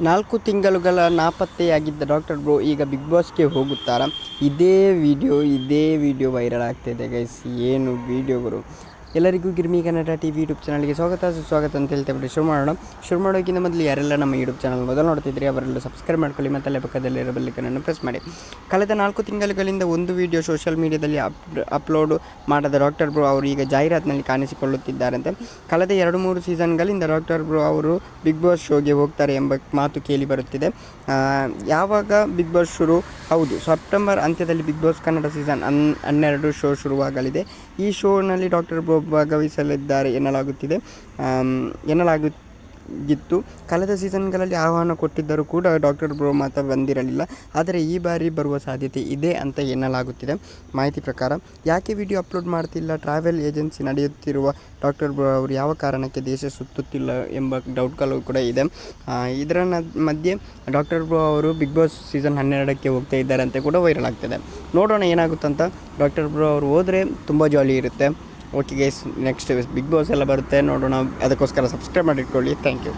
ನಾಲ್ಕು ತಿಂಗಳುಗಳ ನಾಪತ್ತೆಯಾಗಿದ್ದ ಡಾಕ್ಟರ್ ಬ್ರೋ ಈಗ ಬಿಗ್ ಬಾಸ್ಗೆ ಹೋಗುತ್ತಾರ? ಇದೇ ವಿಡಿಯೋ ಇದೇ ವಿಡಿಯೋ ವೈರಲ್ ಆಗ್ತಿದೆ ಗೈಸ್ ಏನು ವಿಡಿಯೋಗಳು ಎಲ್ಲರಿಗೂ Girmi Kannada T V YouTube ಚಾನಲ್ಗೆ ಸ್ವಾಗತ, ಸುಸ್ವಾಗತ ಅಂತ ಹೇಳ್ತಾ ಬಿಟ್ಟು ಶುರು ಮಾಡೋಣ. ಶುರು ಮಾಡೋಕ್ಕಿಂತ ಮೊದಲು ಯಾರೆಲ್ಲ ನಮ್ಮ ಯೂಟ್ಯೂಬ್ ಚಾನಲ್ ಮೊದಲು ನೋಡ್ತಿದ್ರಿ, ಅವರೆಲ್ಲ ಸಬ್ಸ್ಕ್ರೈಬ್ ಮಾಡ್ಕೊಳ್ಳಿ ಮತ್ತು ಅಲ್ಲೇ ಪಕ್ಕದಲ್ಲಿರೋ ಬೆಲ್ಲಿಕನನ್ನು ಪ್ರೆಸ್ ಮಾಡಿ. ಕಳೆದ ನಾಲ್ಕು ತಿಂಗಳುಗಳಿಂದ ಒಂದು ವಿಡಿಯೋ ಸೋಷಿಯಲ್ ಮೀಡಿಯಾದಲ್ಲಿ ಅಪ್ ಅಪ್ಲೋಡ್ ಮಾಡದ ಡಾಕ್ಟರ್ ಬ್ರೋ ಅವರು ಈಗ ಜಾಹೀರಾತಿನಲ್ಲಿ ಕಾಣಿಸಿಕೊಳ್ಳುತ್ತಿದ್ದಾರಂತೆ. ಕಳೆದ ಎರಡು ಮೂರು ಸೀಸನ್ಗಳಿಂದ ಡಾಕ್ಟರ್ ಬ್ರೋ ಅವರು ಬಿಗ್ ಬಾಸ್ ಶೋಗೆ ಹೋಗ್ತಾರೆ ಎಂಬ ಮಾತು ಕೇಳಿ ಬರುತ್ತಿದೆ. ಯಾವಾಗ ಬಿಗ್ ಬಾಸ್ ಶುರು? ಹೌದು, ಸೆಪ್ಟೆಂಬರ್ ಅಂತ್ಯದಲ್ಲಿ ಬಿಗ್ ಬಾಸ್ ಕನ್ನಡ ಸೀಸನ್ ಹನ್, ಹನ್ನೆರಡು ಶೋ ಶುರುವಾಗಲಿದೆ. ಈ ಶೋನಲ್ಲಿ ಡಾಕ್ಟರ್ ಬ್ರೋ ಭಾಗವಹಿಸಲಿದ್ದಾರೆ ಎನ್ನಲಾಗುತ್ತಿದೆ. ಆಮ್, ಗಿತ್ತು ಕಳೆದ ಸೀಸನ್ಗಳಲ್ಲಿ ಆಹ್ವಾನ ಕೊಟ್ಟಿದ್ದರೂ ಕೂಡ ಡಾಕ್ಟರ್ ಬ್ರೋ ಮಾತ್ರ ಬಂದಿರಲಿಲ್ಲ. ಆದರೆ ಈ ಬಾರಿ ಬರುವ ಸಾಧ್ಯತೆ ಇದೆ ಅಂತ ಎನ್ನಲಾಗುತ್ತಿದೆ. ಮಾಹಿತಿ ಪ್ರಕಾರ ಯಾಕೆ ವಿಡಿಯೋ ಅಪ್ಲೋಡ್ ಮಾಡ್ತಿಲ್ಲ? ಟ್ರಾವೆಲ್ ಏಜೆನ್ಸಿ ನಡೆಯುತ್ತಿರುವ ಡಾಕ್ಟರ್ ಬ್ರೋ ಅವರು ಯಾವ ಕಾರಣಕ್ಕೆ ದೇಶ ಸುತ್ತುತ್ತಿಲ್ಲ ಎಂಬ ಡೌಟ್ಗಳು ಕೂಡ ಇದೆ. ಇದರ ಮಧ್ಯೆ ಡಾಕ್ಟರ್ ಬ್ರೋ ಅವರು ಬಿಗ್ ಬಾಸ್ ಸೀಸನ್ ಹನ್ನೆರಡಕ್ಕೆ ಹೋಗ್ತಾ ಇದ್ದಾರೆ ಅಂತ ಕೂಡ ವೈರಲ್ ಆಗ್ತಿದೆ. ನೋಡೋಣ ಏನಾಗುತ್ತಂತ. ಡಾಕ್ಟರ್ ಬ್ರೋ ಅವರು ಹೋದರೆ ತುಂಬ ಜಾಲಿ ಇರುತ್ತೆ. Okay guys next Bigg Boss ಎಲ್ಲ ಬರುತ್ತೆ. ನೋಡೋಣ. ಅದಕ್ಕೋಸ್ಕರ ಸಬ್ಸ್ಕ್ರೈಬ್ ಮಾಡಿಟ್ಕೊಳ್ಳಿ. Thank you